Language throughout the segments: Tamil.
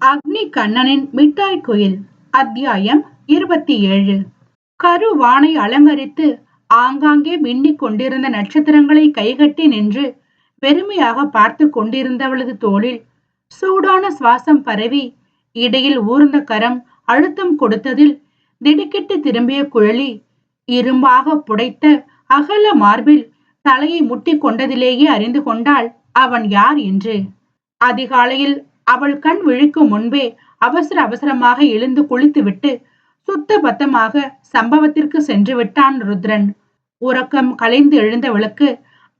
அக்னி கண்ணனின் மிட்டாய் குயில் அத்தியாயம் இருபத்தி ஏழு. கருவானை அலங்கரித்து ஆங்காங்கே மின்னிக் கொண்டிருந்த நட்சத்திரங்களை கைகட்டி நின்று பெருமையாக பார்த்து கொண்டிருந்தவளது தோளில் சூடான சுவாசம் பரவி இடையில் ஊர்ந்த கரம் அழுத்தம் கொடுத்ததில் திடுக்கிட்டு திரும்பிய குழலி இரும்பாக புடைத்த அகல மார்பில் தலையை முட்டி கொண்டதிலேயே அறிந்து கொண்டாள் அவன் யார் என்று. அதிகாலையில் அவள் கண் விழிக்கும் முன்பே அவசர அவசரமாக எழுந்து குளித்துவிட்டு சுத்த பத்தமாக சம்பவத்திற்கு சென்று விட்டான் ருத்ரன். உறக்கம் கலைந்து எழுந்தவளுக்கு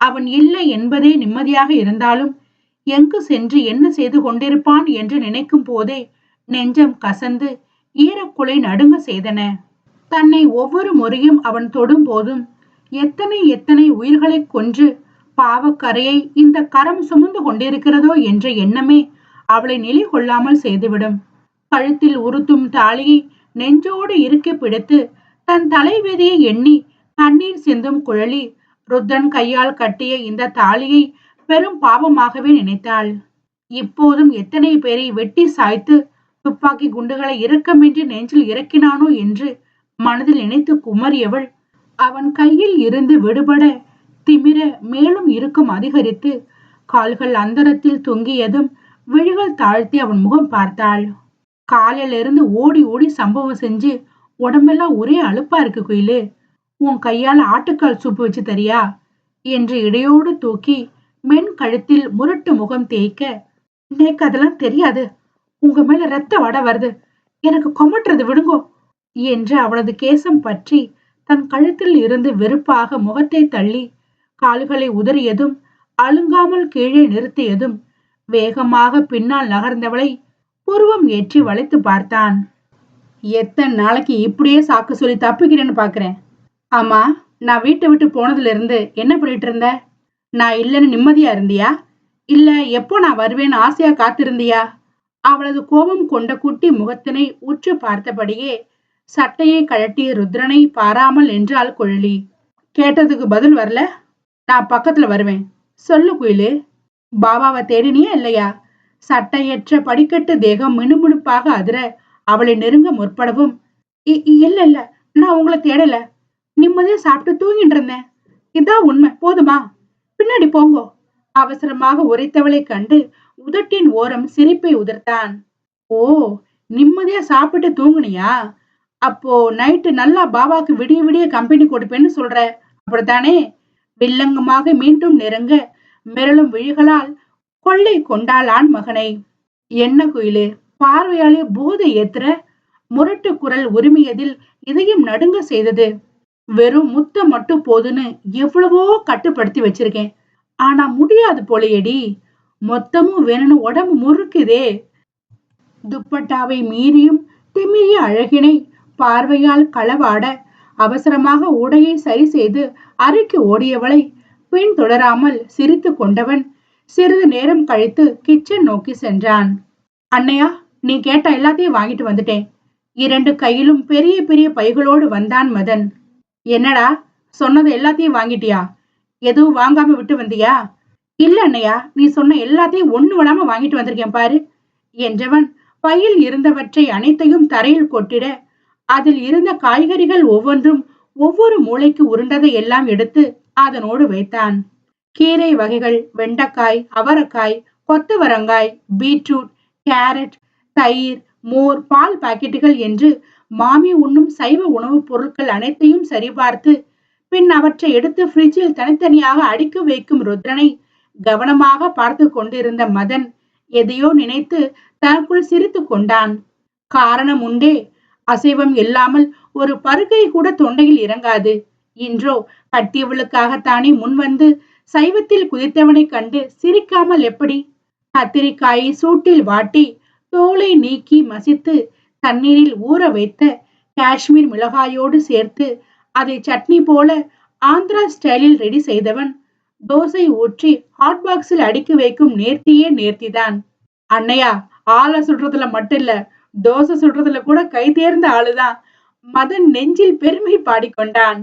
அவன் இல்லை என்பதே நிம்மதியாக இருந்தாலும் எங்கு சென்று என்ன செய்து கொண்டிருப்பான் என்று நினைக்கும் போதே நெஞ்சம் கசந்து ஈரக்குலை நடுங்க செய்தன. தன்னை ஒவ்வொரு முறையும் அவன் தொடும் போதும் எத்தனை எத்தனை உயிர்களை கொன்று பாவக்கரையை இந்த கரம் சுமந்து கொண்டிருக்கிறதோ என்ற எண்ணமே அவளை நிலை கொள்ளாமல் செய்துவிடும். கழுத்தில் உறுத்தும் தாலியை நெஞ்சோடு இறுக்கி பிடித்து தன் தலைவிதியை எண்ணி கண்ணீர் சிந்தும் குழலி ருத்தன் கையால் கட்டிய இந்த தாலியை பெரும் பாவமாகவே நினைத்தாள். இப்போதும் எத்தனை பேரை வெட்டி சாய்த்து துப்பாக்கி குண்டுகளை இரக்கமின்றி நெஞ்சில் இறக்கினானோ என்று மனதில் நினைத்து குமரியவள் அவன் கையில் இருந்து விடுபட திமிர மேலும் இருக்கும் அதிகரித்து கால்கள் அந்தரத்தில் தொங்கியதும் விழிகள் தாழ்த்தி அவன் முகம் பார்த்தாள். காலையில இருந்து ஓடி ஓடி சம்பவம் செஞ்சு உடம்பெல்லாம் ஒரே அழுப்பா இருக்கு குயிலு. உன் கையால் ஆட்டுக்கால் சூப்பு வச்சு தரியா? என்று இடையோடு தூக்கி மென் கழுத்தில் முரட்டு முகம் தேய்க்க எனக்கு அதெல்லாம் தெரியாது. உங்க மேல ரத்த வட வருது. எனக்கு கொமட்டுறது விடுங்கோ என்று அவனது கேசம் பற்றி தன் கழுத்தில் இருந்து வெறுப்பாக முகத்தை தள்ளி கால்களை உதறியதும் அழுங்காமல் கீழே நிறுத்தியதும் வேகமாக பின்னால் நகர்ந்தவளை புருவம் ஏற்றி வளைத்து பார்த்தான். எத்தனை நாளைக்கு இப்படியே சாக்கு சொல்லி தப்பிக்கிறேன்னு பார்க்குறேன் ஆமா நான் வீட்டை விட்டு போனதுல இருந்து என்ன பண்ணிட்டு இருந்த? நான் இல்லைன்னு நிம்மதியா இருந்தியா? இல்ல எப்போ நான் வருவேன்னு ஆசையா காத்திருந்தியா? அவளது கோபம் கொண்ட குட்டி முகத்தினை உற்று பார்த்தபடியே சட்டையை கழட்டிய ருத்ரனை பாராமல் என்றாள் கொழலி. கேட்டதுக்கு பதில் வரல? நான் பக்கத்துல வருவேன். சொல்லு குயிலு. பாபாவை தேடினியா இல்லையா? சட்டையற்ற படிக்கட்டு தேகம் மினுமினுப்பாக அதிர அவளை நெருங்க முற்படவும். இல்ல இல்ல நான் உங்களை தேடல. நிம்மதியா சாப்பிட்டு தூங்கிட்டு இருந்தேன். இதான் உண்மை போதுமா? பின்னாடி போங்கோ. அவசரமாக உரைத்தவளை கண்டு உதட்டின் ஓரம் சிரிப்பை உதிர்த்தான். ஓ நிம்மதியா சாப்பிட்டு தூங்குனியா? அப்போ நைட்டு நல்லா பாபாக்கு விடிய விடிய கம்பெனி கொடுப்பேன்னு சொல்ற. அப்படித்தானே? வில்லங்கமாக மீண்டும் நெருங்க மிரளும் விழிகளால் கொள்ளை கொண்டாளான் மகனை என்ன குயிலு? பார்வையாலே போதை ஏத்துற முரட்டு குரல் உரிமையதில் இதயம் நடுங்க செய்தது. வெறும் முத்த மட்டும் போதுன்னு எவ்வளவோ கட்டுப்படுத்தி வச்சிருக்கேன். ஆனா முடியாது போலையடி. மொத்தமும் வேணும்னு உடம்பு முறுக்குதே. துப்பட்டாவை மீறியும் திமிரிய அழகினை பார்வையால் களவாட அவசரமாக உடையை சரி செய்து அறைக்கு ஓடியவளை பின் தொடராமல் சிரித்து கொண்டவன் சிறிது நேரம் கழித்து கிச்சன் நோக்கி சென்றான். அண்ணையா நீ கேட்ட எல்லாத்தையும் வாங்கிட்டு வந்துட்டேன். இரண்டு கையிலும் பெரிய பெரிய பைகளோடு வந்தான் மதன். என்னடா சொன்னது எல்லாத்தையும் வாங்கிட்டியா? எதுவும் வாங்காம விட்டு வந்தியா? இல்ல அண்ணையா நீ சொன்ன எல்லாத்தையும் ஒண்ணு விடாம வாங்கிட்டு வந்திருக்கேன் பாரு என்றவன் பையில் இருந்தவற்றை அனைத்தையும் தரையில் கொட்டிட அதில் இருந்த காய்கறிகள் ஒவ்வொன்றும் ஒவ்வொரு மூளைக்கு உருண்டதை எல்லாம் எடுத்து அதனோடு வைத்தான். கீரை வகைகள் வெண்டைக்காய் அவரைக்காய் கொத்தவரங்காய் பீட்ரூட் கேரட் தயிர் மோர் பால் பாக்கெட்டுகள் என்று மாமி உண்ணும் சைவ உணவுப் பொருட்கள் அனைத்தையும் சரிபார்த்து பின் அவற்றை எடுத்து ஃப்ரிட்ஜில் தனித்தனியாக அடுக்கி வைக்கும் ருத்ரனை கவனமாக பார்த்து கொண்டிருந்த மதன் எதையோ நினைத்து தனக்குள் சிரித்து கொண்டான். காரணம் உண்டே அசைவம் இல்லாமல் ஒரு பருக்கை கூட தொண்டையில் இறங்காது. இன்றோ கட்டியவளுக்காகத்தானே முன்வந்து சைவத்தில் குதித்தவனை கண்டு சிரிக்காமல் எப்படி? கத்திரிக்காயை சூட்டில் வாட்டி தோலை நீக்கி மசித்து தண்ணீரில் ஊற வைத்த காஷ்மீர் மிளகாயோடு சேர்த்து அதை சட்னி போல ஆந்திரா ஸ்டைலில் ரெடி செய்தவன் தோசை ஊற்றி ஹாட் பாக்ஸில் அடுக்கி வைக்கும் நேர்த்தியே நேர்த்திதான். அண்ணையா ஆளை சுடுறதுல மட்டும் இல்ல தோசை சுடுறதுல கூட கை தேர்ந்த ஆளுதான். மதன் நெஞ்சில் பெருமை பாடிக்கொண்டான்.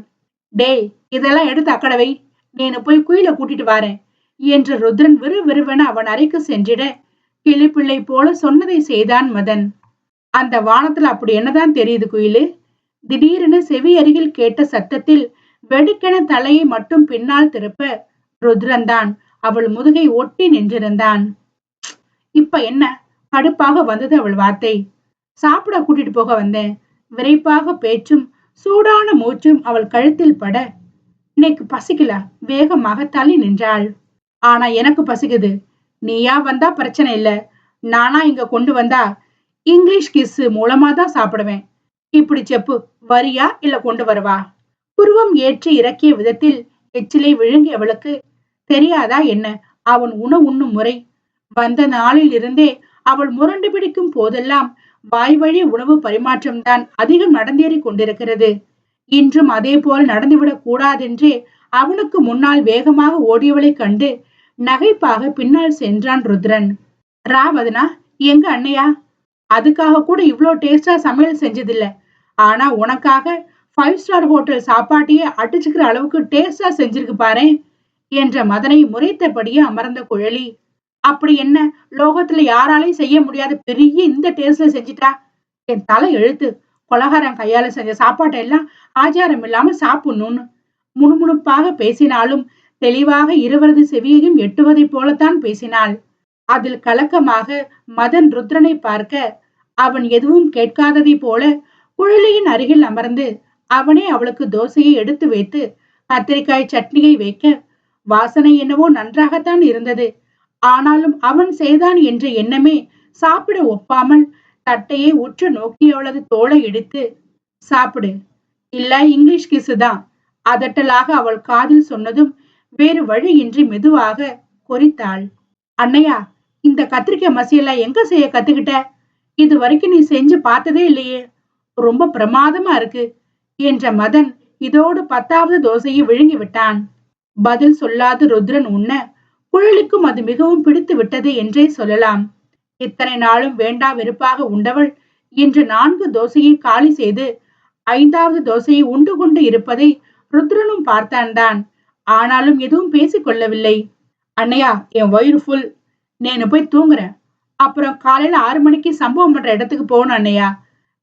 டேய் இதெல்லாம் எடுத்து அக்கடவை நீனு போய் குயில கூட்டிட்டு வாரேன். என்று ருத்ரன் விறுவிறுவென அவன் அறைக்கு சென்றிட கிளிப்பிள்ளை போல சொன்னதை செய்தான் மதன். அந்த வானத்துல அப்படி என்னதான் தெரியுது குயிலு? திடீரென செவி அருகில் கேட்ட சத்தத்தில் வெடுக்கென தலையை மட்டும் பின்னால் திருப்ப ருத்ரன் தான் அவள் முதுகை ஒட்டி நின்றிருந்தான். இப்ப என்ன? கடுப்பாக வந்தது அவள் வார்த்தை. சாப்பிட கூட்டிட்டு போக வந்தேன். விரைப்பாக பேச்சும் சூடான மூச்சும் அவள் கழுத்தில் பட இன்னைக்கு பசிக்கல வேகமாக தள்ளி நின்றாள். ஆனா எனக்கு பசிக்குது. நீயா வந்தா பிரச்சனை இல்ல. நானா இங்க கொண்டு வந்தா இங்கிலீஷ் கிஸ் மூலமா தான் சாப்பிடுவேன். இப்படி செப்பு வரியா இல்ல கொண்டு வரவா? புருவம் ஏற்றி இறக்கிய விதத்தில் எச்சிலை விழுங்கியவளுக்கு தெரியாதா என்ன? அவன் உணவு உண்ணும் முறை. வந்த நாளில் இருந்தே அவள் முரண்டு பிடிக்கும் போதெல்லாம் வாய் வழி உணவு பரிமாற்றம் தான் அதிகம் நடந்தேறி கொண்டிருக்கிறது. இன்றும் அதே போல் நடந்துவிடக் கூடாதென்றே அவனுக்கு முன்னால் வேகமாக ஓடியவளை கண்டு நகைப்பாக பின்னால் சென்றான் ருத்ரன். ராவதனா எங்க அண்ணையா? அதுக்காக கூட இவ்வளோ டேஸ்டா சமையல் செஞ்சதில்ல. ஆனா உனக்காக ஃபைவ் ஸ்டார் ஹோட்டல் சாப்பாட்டையே அடிச்சுக்கிற அளவுக்கு டேஸ்டா செஞ்சிருக்கு பாரு என்ற மதனை முறைத்தபடியே அமர்ந்த குழலி. அப்படி என்ன? லோகத்துல யாராலையும் செய்ய முடியாத பெரிய இந்த டேஸ்ட்ல செஞ்சிட்டா? என் தலை எழுத்து. கொலகாரன் கையால செஞ்ச சாப்பாட்டை எல்லாம் ஆச்சாரம் இல்லாம சாப்பிடணும்னு. முணுமுணுப்பாக பேசினாலும் தெளிவாக இருவரது செவியையும் எட்டுவதைப் போலத்தான் பேசினாள். அதில் கலக்கமாக மதன் ருத்ரனை பார்க்க அவன் எதுவும் கேட்காததை போல குழலியின் அருகில் அமர்ந்து அவனே அவளுக்கு தோசையை எடுத்து வைத்து கத்திரிக்காய் சட்னியை வைக்க வாசனை என்னவோ நன்றாகத்தான் இருந்தது. ஆனாலும் அவன் செய்தான் என்ற எண்ணமே சாப்பிட ஒப்பாமல் தட்டையை உற்று நோக்கியவளது தோலை இடித்து சாப்பிடு. இல்ல இங்கிலீஷ் கிசு தான் அதட்டலாக அவள் காதில் சொன்னதும் வேறு வழியின்றி மெதுவாக கொறித்தாள் அண்ணையா இந்த கத்திரிக்காய் மசியெல்லாம் எங்க செய்ய கத்துக்கிட்ட? இது வரைக்கும் நீ செஞ்சு பார்த்ததே இல்லையே. ரொம்ப பிரமாதமா இருக்கு. என்ற மதன் இதோடு பத்தாவது தோசையை விழுங்கி விட்டான். பதில் சொல்லாது ருத்ரன் உண்ண குழலிக்கும் அது மிகவும் பிடித்து விட்டது என்றே சொல்லலாம். இத்தனை நாளும் வேண்டா வெறுப்பாக உண்டவள் இன்று நான்கு தோசையை காலி செய்து ஐந்தாவது தோசையை உண்டு கொண்டு இருப்பதை ருத்ரனும் பார்த்தான் ஆனாலும் எதுவும் பேசிக் கொள்ளவில்லை. அண்ணையா என் வயிறு ஃபுல் நேனு போய் தூங்குறேன். அப்புறம் காலையில ஆறு மணிக்கு சம்பவம் பண்ற இடத்துக்கு போகணும் அண்ணையா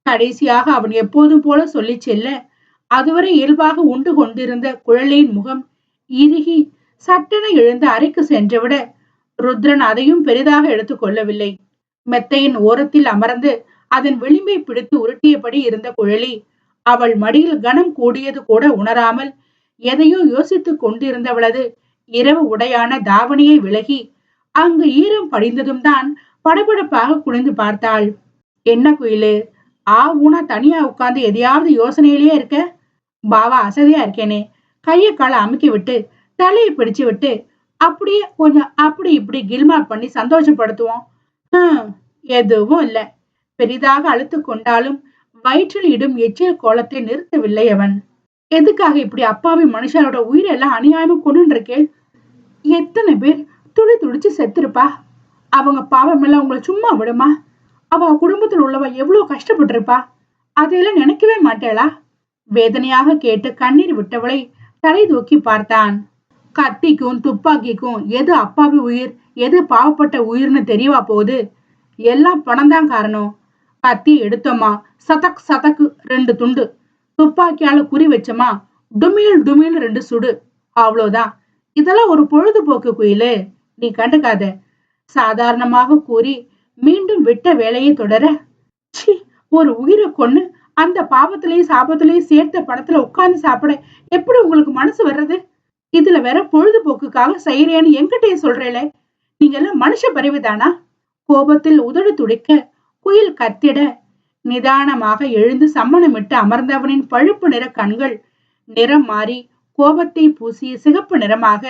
கடைசியாக அவன் எப்போதும் போல சொல்லி செல்ல அதுவரை இயல்பாக உண்டு கொண்டிருந்த குழலியின் முகம் இறுகி சட்டென எழுந்து அறைக்கு சென்றுவிட ருத்ரன் அதையும் பெரிதாக எடுத்துக்கொள்ளவில்லை மெத்தையின் ஓரத்தில் அமர்ந்து அதன் விளிம்பை பிடித்து உருட்டியபடி இருந்த குழலி அவள் மடியில் கனம் கூடியது கூட உணராமல் எதையோ யோசித்துக் கொண்டிருந்தவளது இரவு உடையான தாவணியை விலகி அங்கு ஈரம் படிந்ததும் தான் படபடப்பாக குனிந்து பார்த்தாள். என்ன குயிலு ஆ ஊனா தனியா உட்கார்ந்து எதையாவது யோசனையிலேயே இருக்க? பாவா அசதியா இருக்கேனே. கையை காலை அமுக்கி விட்டு தலையை பிடிச்சு விட்டு அப்படியே கொஞ்சம் அப்படி இப்படி கில்மா பண்ணி சந்தோஷப்படுத்துவோம். எதுவும் இல்ல. பெரிதாக அழுத்து கொண்டாலும் வயிற்றில் இடும் எச்சில் கோலத்தை நிறுத்தவில்லை அவன். எதுக்காக இப்படி அப்பாவி மனுஷனோட உயிரெல்லாம் அநியாயமா கொண்டு இருக்கேன் எத்தனை பேர் துடி துடிச்சு செத்துருப்பா? அவங்க பாவம் எல்லாம் உங்களை சும்மா விடுமா? அவ குடும்பத்தில் உள்ளவ எவ்வளவு கஷ்டப்பட்டிருப்பா? அதையெல்லாம் நினைக்கவே மாட்டேளா? வேதனையாக கேட்டு கண்ணீர் விட்டவளை தலை தூக்கி பார்த்தான். கத்திக்கும் துப்பாக்கிக்கும் எது அப்பாவி உயிர் எது பாவப்பட்ட உயிர்னு தெரியவா போகுது? எல்லாம் பணம் தான் காரணம். கத்தி எடுத்தோமா? சதக் சதக்கு ரெண்டு துண்டு. துப்பாக்கியால குறி வச்சோமா? டுமியில் டுமியில் ரெண்டு சுடு. அவ்வளோதான். இதெல்லாம் ஒரு பொழுதுபோக்கு குயிலு. நீ கண்டுக்காத. சாதாரணமாக கூறி மீண்டும் விட்ட வேலையை தொடர சி ஒரு உயிரை கொன்னு அந்த பாவத்திலையும் சாபத்திலையும் சேர்த்த பணத்துல உட்கார்ந்து சாப்பிட எப்படி உங்களுக்கு மனசு வர்றது? இதுல வேற பொழுதுபோக்குக்காக செய்யறேன்னு என்கிட்டயே சொல்றேளே. நீங்க எல்லாம் மனுஷ பறிவுதானா கோபத்தில் உதடு துடிக்க குயில் கத்திட நிதானமாக எழுந்து சம்மணமிட்டு அமர்ந்தவனின் பழுப்பு நிற கண்கள் நிறம் மாறி கோபத்தை பூசிய சிகப்பு நிறமாக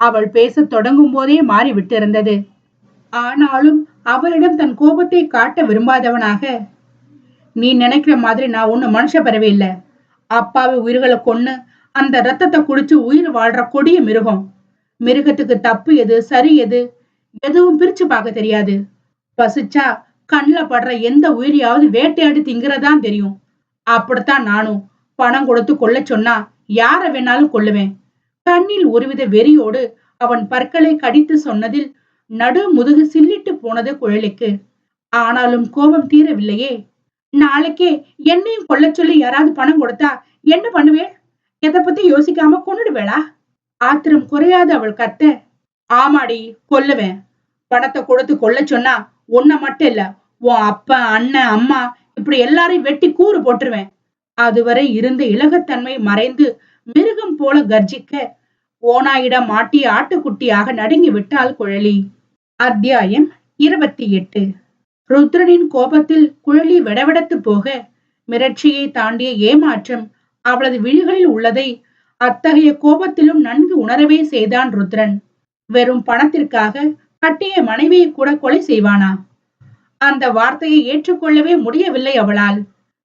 அவள் பேசத் தொடங்கும் போதே மாறிவிட்டிருந்தது ஆனாலும் அவளிடம் தன் கோபத்தை காட்ட விரும்பாதவனாக நீ நினைக்கிற மாதிரி நான் ஒன்னும் மனுஷ பறவை இல்லை அப்பாவை உயிர்களை கொன்னு அந்த ரத்தத்தை குடிச்சு உயிர் வாழ்ற கொடிய மிருகம். மிருகத்துக்கு தப்பு எது சரி எது எதுவும் பிரிச்சு பார்க்க தெரியாது. பசிச்சா கண்ணில் படுற எந்த உயிரியாவது வேட்டையாடி திங்கிறதான் தெரியும். அப்படித்தான் நானும் பணம் கொடுத்து கொல்ல சொன்னா யார வேணாலும் கொல்லுவேன். கண்ணில் ஒருவித வெறியோடு அவன் பற்களை கடித்து சொன்னதில் நடு முதுகு சில்லிட்டு போனது குழலிக்கு. ஆனாலும் கோபம் தீரவில்லையே. நாளைக்கே என்னையும் கொல்ல சொல்லி யாராவது பணம் கொடுத்தா என்ன பண்ணுவேன்? எதை பத்தி யோசிக்காம கொண்டுடுவேளா ஆத்திரம் குறையாத அவள் கத்த ஆமாடி கொல்லுவேன். பணத்தை கொடுத்து கொல்ல சொன்னா உன்னை மட்டும் இல்ல உன் அப்பா அண்ணன் அம்மா இப்படி எல்லாரையும் வெட்டி கூறு போட்டுருவேன். அதுவரை இருந்த இலகத்தன்மை மறைந்து மிருகம் போல கர்ஜிக்க ஓனாயிடம் மாட்டி ஆட்டுக்குட்டியாக நடுங்கி விட்டாள் குழலி. அத்தியாயம் இருபத்தி எட்டு ருத்ரனின் கோபத்தில் குழலி விடவிடத்து போக மிரட்சியை தாண்டிய ஏமாற்றம் அவளது விழிகளில் உள்ளதை அத்தகைய கோபத்திலும் நன்கு உணரவே செய்தான் ருத்ரன். வெறும் பணத்திற்காக கட்டிய மனைவியை கூட கொலை செய்வானா? அந்த வார்த்தையை ஏற்றுக்கொள்ளவே முடியவில்லை அவளால்.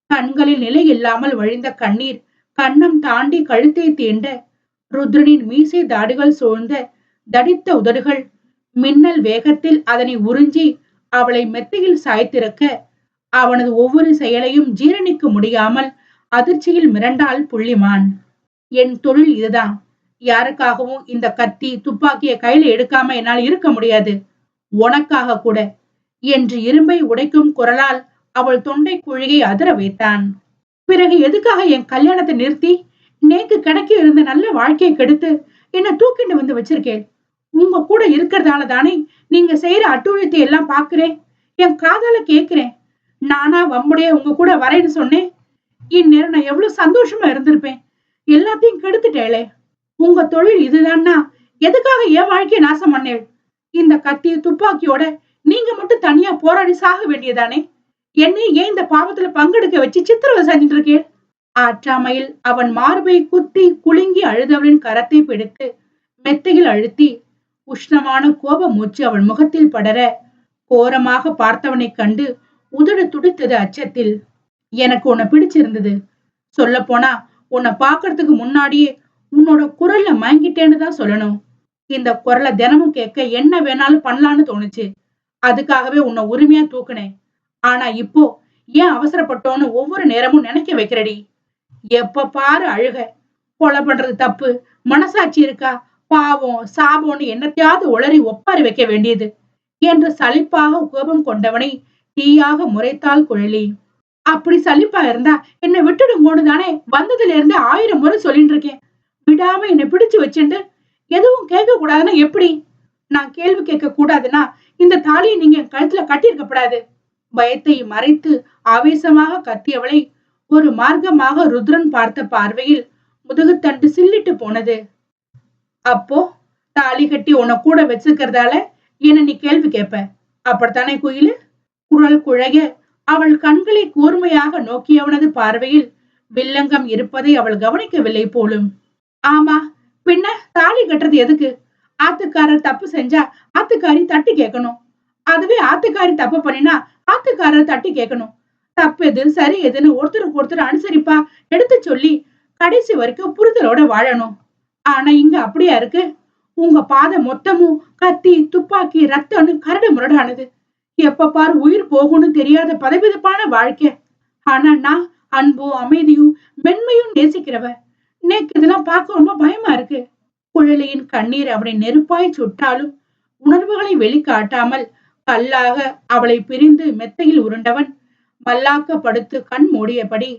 கண்களில் நிலை இல்லாமல் வழிந்த கண்ணீர் கண்ணம் தாண்டி கழுத்தை தீண்ட ருத்ரனின் மீசை தாடுகள் சூழ்ந்த தடித்த உதடுகள் மின்னல் வேகத்தில் அதனை உறிஞ்சி அவளை மெத்தையில் சாய்த்திருக்க அவனது ஒவ்வொரு செயலையும் ஜீரணிக்க முடியாமல் அதிர்ச்சியில் மிரண்டாள் புள்ளிமான். என் தொழில் இதுதான். யாருக்காகவும் இந்த கத்தி துப்பாக்கியை கையில எடுக்காம என்னால் இருக்க முடியாது. உனக்காக கூட. என்று இரும்பை உடைக்கும் குரலால் அவள் தொண்டை குழியை அதிர வைத்தான். பிறகு எதுக்காக என் கல்யாணத்தை நிறுத்தி? நேக்கு கிடைக்க இருந்த நல்ல வாழ்க்கையை கெடுத்து என்ன தூக்கிட்டு வந்து வச்சிருக்கேன் உங்க கூட இருக்கிறதால தானே நீங்க செய்யற அட்டுழியத்தை எல்லாம் பாக்குறேன் என் காதால கேக்குறேன். நானா வம்புடைய உங்க கூட வரேன்னு சொன்னேன். இந்நேரம் நான் எவ்வளவு சந்தோஷமா இருந்திருப்பேன். எல்லாத்தையும் கெடுத்துட்டேளே. உங்க தொழில் இதுதான்னா? எதுக்காக என் வாழ்க்கையை நாசம் பண்ணேள்? இந்த கத்தி துப்பாக்கியோட நீங்க மட்டும் தனியா போராடி சாக வேண்டியதானே? என்னை ஏன் இந்த பாவத்துல பங்கெடுக்க வச்சு சித்திரவதை செஞ்சுட்டு இருக்கேன் ஆற்றாமையில் அவன் மார்பை குத்தி குலுங்கி அழுதவளின் கரத்தை பிடித்து மெத்தையில் அழுத்தி உஷ்ணமான கோப மூச்சு அவன் முகத்தில் படர கோரமாக பார்த்தவனைக் கண்டு உதடு துடித்தது அச்சத்தில். எனக்கு உன்னை பிடிச்சிருந்தது. சொல்ல போனா உன்னை பாக்குறதுக்கு முன்னாடியே உன்னோட குரல்ல மயங்கிட்டேன்னு தான் சொல்லணும். இந்த குரலை தினமும் கேட்க என்ன வேணாலும் பண்ணலான்னு தோணுச்சு. அதுக்காகவே உன்னை உரிமையா தூக்குனேன். ஆனா இப்போ ஏன் அவசரப்பட்டோன்னு ஒவ்வொரு நேரமும் நினைக்க வைக்கிறடி. எப்ப பாரு அழுக. கொலை பண்றது தப்பு. மனசாட்சி இருக்கா? பாவம் சாபம்னு என்னத்தையாவது உளறி ஒப்பாரி வைக்க வேண்டியது. என்று சலிப்பாக கோபம் கொண்டவனை தீயாக முறைத்தாள் குழலி. அப்படி சலிப்பா இருந்தா என்னை விட்டுடுங்கோன்னு தானே வந்ததுல இருந்து ஆயிரம் முறை சொல்லிட்டு இருக்கேன். விடாம என்னை பிடிச்சு வச்சுட்டு எதுவும் கேட்க கூடாதுன்னா எப்படி? நான் கேள்வி கேட்க கூடாதுன்னா இந்த தாலியை நீங்க கழுத்துல கட்டியிருக்கப்படாது. பயத்தை மறைத்து ஆவேசமாக கத்தியவளை ஒரு மார்க்கமாக ருத்ரன் பார்த்த பார்வையில் முதுகுத்தண்டு சில்லிட்டு போனது. அப்போ தாலி கட்டி உன கூட வச்சுக்கிறதால என்ன நீ கேள்வி கேட்ப? அப்படித்தானே குயிலு? குரல் குழைய அவள் கண்களை கூர்மையாக நோக்கியவனது பார்வையில் வில்லங்கம் இருப்பதை அவள் கவனிக்கவில்லை போலும். ஆமா பின்ன தாலி கட்டுறது எதுக்கு? ஆத்துக்காரர் தப்பு செஞ்சா ஆத்துக்காரி தட்டி கேட்கணும். அதுவே ஆத்துக்காரி தப்பு பண்ணினா ஆத்துக்காரர் தட்டி கேட்கணும். தப்பு எது சரி எதுன்னு ஒருத்தருக்கு ஒருத்தர் அனுசரிப்பா எடுத்து சொல்லி கடைசி வரைக்கும் புரிதலோட வாழணும். ஆனா இங்க அப்படியா இருக்கு? உங்க பாதை மொத்தமும் கத்தி துப்பாக்கி ரத்தம்னு கரடு முரடானது. எப்ப பாரு உயிர் போகும்னு தெரியாத பதவிதப்பான வாழ்க்கை. ஆனா நான் அன்பும் அமைதியும் மென்மையும் நேசிக்கிறவ. நேக்கு இதெல்லாம் பார்க்க ரொம்ப பயமா இருக்கு. குழலியின் கண்ணீர் அவனை நெருப்பாய் சுட்டாலும் உணர்வுகளை வெளிக்காட்டாமல் கல்லாக அவளை பிரிந்து மெத்தையில் உருண்டவன் மல்லாக்க படுத்து கண் மூடியபடி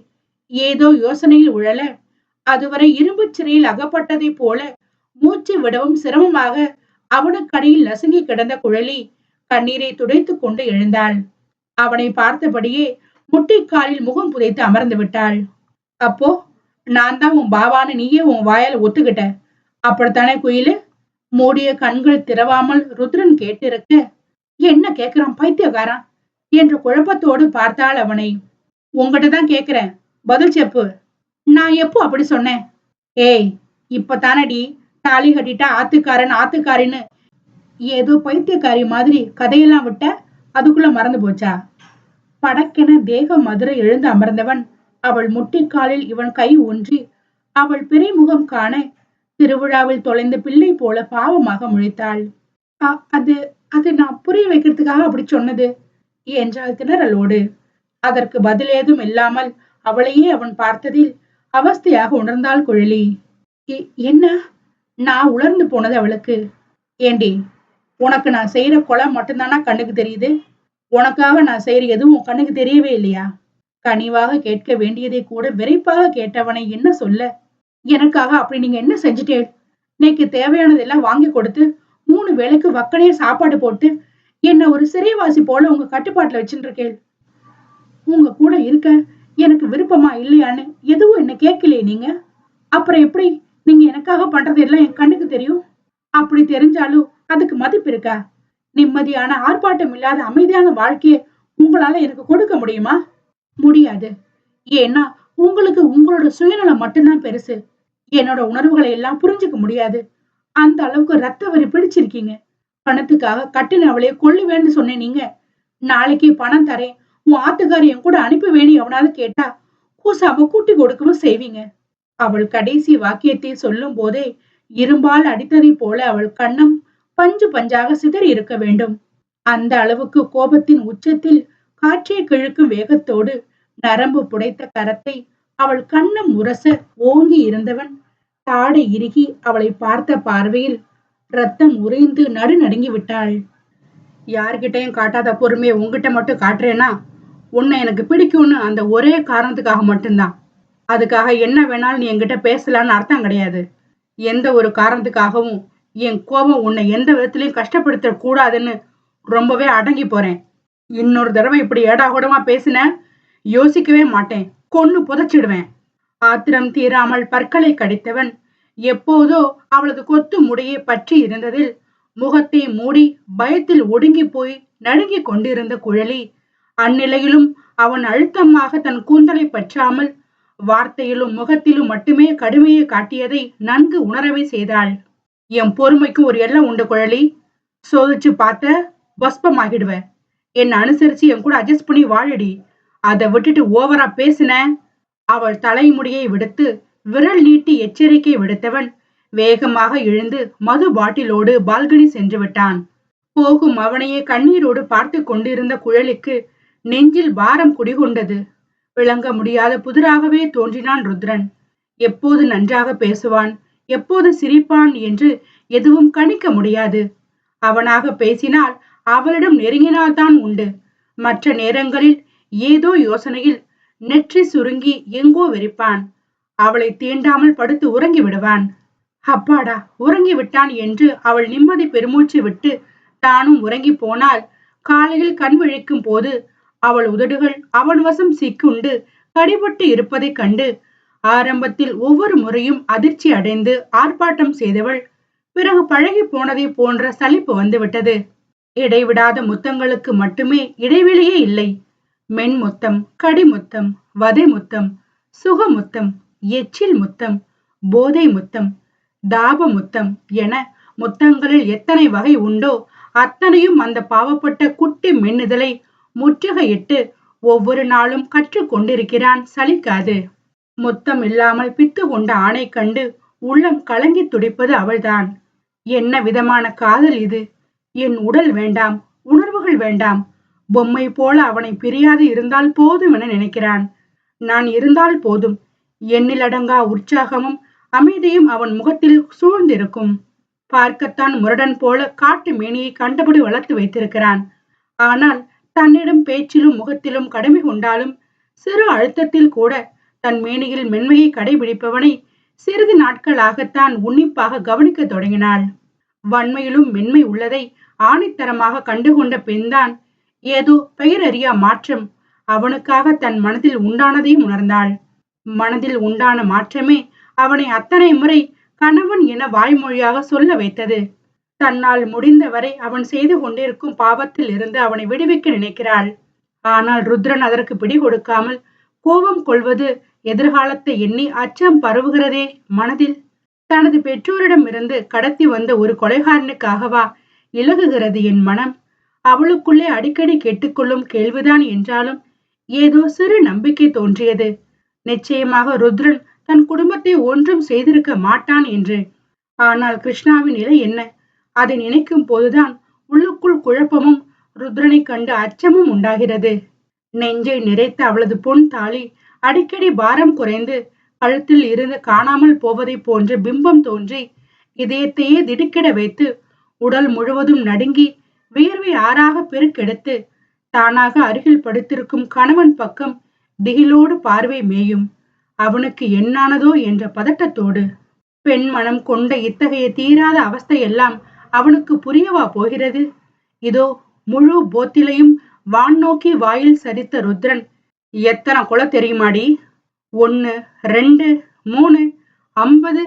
ஏதோ யோசனையில் உழல அதுவரை இரும்பு சிறையில் அகப்பட்டதைப் போல மூச்சு விடவும் சிரமமாக அவனுக்கடியில் நசுங்கி கிடந்த குழலி கண்ணீரை துடைத்துக் கொண்டு எழுந்தாள். அவனை பார்த்தபடியே முட்டிக்காலில் முகம் புதைத்து அமர்ந்து விட்டாள். அப்போ நான் தான் உன் பாவான்னு நீயே உன் வாயால் ஒத்துக்கிட்ட. அப்படித்தானே குயிலு? மூடிய கண்கள் திறவாமல் ருத்ரன் கேட்டிருக்க என்ன கேக்குறான் பைத்தியக்காரன்? என்று குழப்பத்தோடு பார்த்தாள் அவனை. உங்ககிட்ட தான் கேக்குறேன். பதில் செப்பு. நான் எப்போ அப்படி சொன்னேன்? ஏய் இப்ப தானடி தாலி கட்டிட்டா ஆத்துக்காரன் ஆத்துக்காரின்னு ஏதோ பைத்தியக்காரி மாதிரி கதையெல்லாம் விட்ட அதுக்குள்ள மறந்து போச்சா? படக்கென தேக மதுரை எழுந்து அமர்ந்தவன் அவள் முட்டிக்காலில் இவன் கை ஊன்றி அவள் பிறைமுகம் காண திருவிழாவில் தொலைந்த பிள்ளை போல பாவமாக முழித்தாள். அது அது நான் புரிய வைக்கிறதுக்காக அப்படி சொன்னது? என்றாள் திணறலோடு. அதற்கு பதில் ஏதும் இல்லாமல் அவளையே அவன் பார்த்ததில் அவஸ்தையாக உணர்ந்தாள் குழலி. என்ன? நான் உணர்ந்து போனது அவளுக்கு? ஏண்டி உனக்கு நான் செய்யற கொலை மட்டும்தானா கண்ணுக்கு தெரியுது? உனக்காக நான் செய்யற எதுவும் கண்ணுக்கு தெரியவே இல்லையா? கனிவாக கேட்க வேண்டியதை கூட விரைப்பாக கேட்டவனை என்ன சொல்ல? எனக்காக அப்படி நீங்க என்ன செஞ்சுட்டேன் இன்னைக்கு தேவையானதெல்லாம் வாங்கி கொடுத்து மூணு வேளைக்கு வக்கனைய சாப்பாடு போட்டு என்ன ஒரு சிறைவாசி போல உங்க கட்டுப்பாட்டுல வச்சுட்டு உங்க கூட இருக்க எனக்கு விருப்பமா இல்லையான்னு எதுவும் என்ன கேட்கலையே நீங்க? அப்புறம் எப்படி நீங்க எனக்காக பண்றது எல்லாம் என் கண்ணுக்கு தெரியும்? அப்படி தெரிஞ்சாலும் அதுக்கு மதிப்பு இருக்கா? நிம்மதியான ஆர்ப்பாட்டம் இல்லாத அமைதியான வாழ்க்கையை உங்களால எனக்கு கொடுக்க முடியுமா? முடியாது. ஏன்னா உங்களுக்கு உங்களோட சுயநலம் மட்டும்தான் பெருசு. என்னோட உணர்வுகளை எல்லாம் புரிஞ்சுக்க முடியாது. அந்த அளவுக்கு ரத்த வரி பிடிச்சிருக்கீங்க. பணத்துக்காக கட்டின அவளையே கொள்ளுவேன்னு சொன்னேன் நீங்க. நாளைக்கு பணம் தரேன். உன் ஆத்துக்காரி கூட அனுப்பி வேணும் எவனாவது கேட்டா கூசாம கூட்டி கொடுக்கவும் செய்வீங்க. அவள் கடைசி வாக்கியத்தை சொல்லும் போதே இரும்பால் அடித்ததை போல அவள் கண்ணம் பஞ்சு பஞ்சாக சிதறி இருக்க வேண்டும். அந்த அளவுக்கு கோபத்தின் உச்சத்தில் காற்றை கிழக்கும் வேகத்தோடு நரம்பு புடைத்த கரத்தை அவள் கண்ணம் முரச ஓங்கி இருந்தவன் தாடை இறுகி அவளை பார்த்த பார்வையில் ரத்தம் உறைந்து நடுநடுங்கி விட்டாள். யார்கிட்டையும் காட்டாத பொறுமையை உங்ககிட்ட மட்டும் காட்டுறேன்னா உன்னை எனக்கு பிடிக்கும்னு அந்த ஒரே காரணத்துக்காக மட்டும்தான். அதுக்காக என்ன வேணாலும் நீ என்கிட்ட பேசலான்னு அர்த்தம் கிடையாது. எந்த ஒரு காரணத்துக்காகவும் என் கோபம் உன்னை எந்த விதத்திலையும் கஷ்டப்படுத்த கூடாதுன்னு ரொம்பவே அடங்கி போறேன். இன்னொரு தடவை இப்படி ஏடாகூடமா பேசின? யோசிக்கவே மாட்டேன். கொன்னு புதைச்சிடுவேன். ஆத்திரம் தீராமல் பற்களை கடித்தவன் எப்போதோ அவளது கொத்து முடியை பற்றி இருந்ததில் முகத்தை மூடி பயத்தில் ஒடுங்கி போய் நடுங்கிக் கொண்டிருந்த குழலி அந்நிலையிலும் அவன் அழுத்தமாக தன் கூந்தலை பற்றாமல் வார்த்தையிலும் முகத்திலும் மட்டுமே கடுமையை காட்டியதை நன்கு உணரவே செய்தாள். என் பொறுமைக்கும் ஒரு எல்லாம் உண்டு குழலி. சோதிச்சு பார்த்த பஸ்பமாகிடுவ என்ன அனுசரிச்சு என் கூட அட்ஜஸ்ட் பண்ணி வாழடி. அதை விட்டுட்டு ஓவரா பேசின அவள் தலைமுடியை விடுத்து விரல் நீட்டி எச்சரிக்கை விடுத்தவன் வேகமாக எழுந்து மது பாட்டிலோடு பால்கனி சென்று விட்டான். போகும் அவனையே கண்ணீரோடு பார்த்து கொண்டிருந்த குழலிக்கு நெஞ்சில் பாரம் குடிகொண்டது. விளங்க முடியாத புதிராகவே தோன்றினான் ருத்ரன். எப்போது நன்றாக பேசுவான்? எப்போது சிரிப்பான் என்று எதுவும் கணிக்க முடியாது. அவனாக பேசினால் அவளிடம் நெருங்கினால்தான் உண்டு. மற்ற நேரங்களில் ஏதோ யோசனையில் நெற்றி சுருங்கி எங்கோ வெறிப்பான் அவளை தீண்டாமல் படுத்து உறங்கி விடுவான். அப்பாடா உறங்கி விட்டான் என்று அவள் நிம்மதி பெருமூச்சு விட்டு தானும் உறங்கி போனால் காலையில் கண் விழிக்கும் போது அவள் உதடுகள் அவன் வசம் சிக்குண்டு கடிபட்டு இருப்பதைக் கண்டு ஆரம்பத்தில் ஒவ்வொரு முறையும் அதிர்ச்சி அடைந்து ஆர்ப்பாட்டம் செய்தவள் பிறகு பழகி போனதை போன்ற சலிப்பு வந்துவிட்டது. இடைவிடாத முத்தங்களுக்கு மட்டுமே இடைவெளியே இல்லை. மென் முத்தம் கடி முத்தம் வதை முத்தம் சுக முத்தம் எச்சில் முத்தம் போதை முத்தம் தாப முத்தம் என முத்தங்களில் எத்தனை வகை உண்டோ அத்தனையும் அந்த பாவப்பட்ட குட்டி மின்னுதலை முற்றுகையிட்டு ஒவ்வொரு நாளும் கற்றுக்கொண்டிருக்கிறான் சலிக்காது. முத்தம் இல்லாமல் பித்து கொண்ட ஆணை கண்டு உள்ளம் கலங்கி துடிப்பது அவள்தான். என்ன விதமான காதல் இது? என் உடல் வேண்டாம் உணர்வுகள் வேண்டாம். பொம்மை போல அவனை பிரியாது இருந்தால் போதும் என நினைக்கிறான். நான் இருந்தால் போதும். எண்ணிலடங்கா உற்சாகமும் அமைதியும் அவன் முகத்தில் சூழ்ந்திருக்கும். பார்க்கத்தான் முரடன் போல காட்டு மேனியை கண்டபடி வளர்த்து வைத்திருக்கிறான். ஆனால் தன்னிடம் பேச்சிலும் முகத்திலும் கடமை கொண்டாலும் சிறு அழுத்தத்தில் கூட தன் மேனியில் மென்மையை கடைபிடிப்பவனை சிறிது நாட்களாகத்தான் உன்னிப்பாக கவனிக்க தொடங்கினாள். வன்மையிலும் மென்மை உள்ளதை ஆணித்தரமாக கண்டுகொண்ட பெண்தான் ஏதோ பெயரறியா மாற்றம் அவனுக்காக தன் மனதில் உண்டானதையும் உணர்ந்தாள். மனதில் உண்டான மாற்றமே அவனை அத்தனை முறை கணவன் என வாய்மொழியாக சொல்ல வைத்தது. தன்னால் முடிந்தவரை அவன் செய்து கொண்டிருக்கும் பாவத்தில் இருந்து அவனை விடுவிக்க நினைக்கிறாள். ஆனால் ருத்ரன் அதற்கு பிடி கொடுக்காமல் கோபம் கொள்வது எதிர்காலத்தை எண்ணி அச்சம் பரவுகிறதே மனதில். தனது பெற்றோரிடம் இருந்து கடத்தி வந்த ஒரு கொலைகாரனுக்காகவா இலகுகிறது என் மனம். அவளுக்குள்ளே அடிக்கடி கேட்டுக்கொள்ளும் கேள்விதான் என்றாலும் ஏதோ சிறு நம்பிக்கை தோன்றியது. நிச்சயமாக ருத்ரன் தன் குடும்பத்தை ஒன்றும் செய்திருக்க மாட்டான் என்று. ஆனால் கிருஷ்ணாவின் நிலை என்ன? அதை நினைக்கும் போதுதான் உள்ளுக்குள் குழப்பமும் ருத்ரனை கண்டு அச்சமும் உண்டாகிறது. நெஞ்சை நிறைத்த அவளது பொன் தாலி அடிக்கடி பாரம் குறைந்து கழுத்தில் இருந்து காணாமல் போவதை போன்ற பிம்பம் தோன்றி இதயத்தையே திடுக்கிட வைத்து உடல் முழுவதும் நடுங்கி வியர்வை ஆறாக பெருக்கெடுத்து தானாக அருகில் படுத்திருக்கும் கணவன் பக்கம் திகிலோடு பார்வை மேயும். அவனுக்கு என்னானதோ என்ற பதட்டத்தோடு பெண் மனம் கொண்ட இத்தகைய தீராத அவஸ்தையெல்லாம் அவனுக்கு புரியவா போகிறது? இதோ முழு போத்திலையும் வான் நோக்கி வாயில் சரித்த ருத்ரன் எத்தனை கொலை தெரியுமாடி? ஒன்னு ரெண்டு மூணு ஐம்பது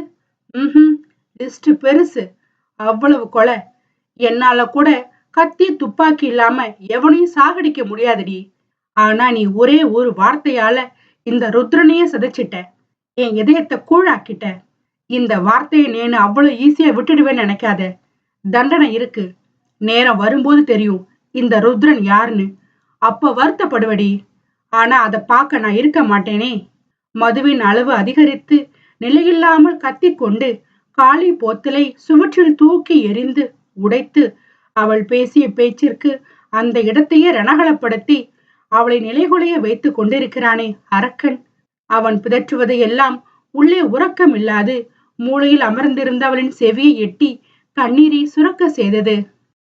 ம் லிஸ்ட் பெருசு. அவ்வளவு கொலை. என்னால கூட கத்தி துப்பாக்கி இல்லாம எவனையும் சாகடிக்க முடியாதுடி. ஆனா நீ ஒரே ஒரு வார்த்தையால இந்த ருத்ரனையே சிதைச்சிட்ட. என் இதயத்தை கூழாக்கிட்ட. இந்த வார்த்தையை நேனு அவ்வளவு ஈஸியா விட்டுடுவேன்னு நினைக்காத. தண்டனை இருக்கு. நேரம் வரும்போது தெரியும் இந்த ருத்ரன் யாருன்னு. அப்ப வருத்தப்படுவடி. ஆனா அதை பார்க்க நான் இருக்க மாட்டேனே. மதுவின் அளவு அதிகரித்து நிலையில்லாமல் கத்திக்கொண்டு காளி போத்தலை சுவற்றில் தூக்கி எரிந்து உடைத்து அவள் பேசிய பேச்சிற்கு அந்த இடத்தையே ரணகலப்படுத்தி அவளை நிலைகுலைய வைத்துக் கொண்டிருக்கிறானே அரக்கன். அவன் பிதற்றுவதை எல்லாம் உள்ளே உறக்கம் இல்லாது மூளையில் அமர்ந்திருந்தவளின் செவியை எட்டி கண்ணீரை சுரக்க செய்தது.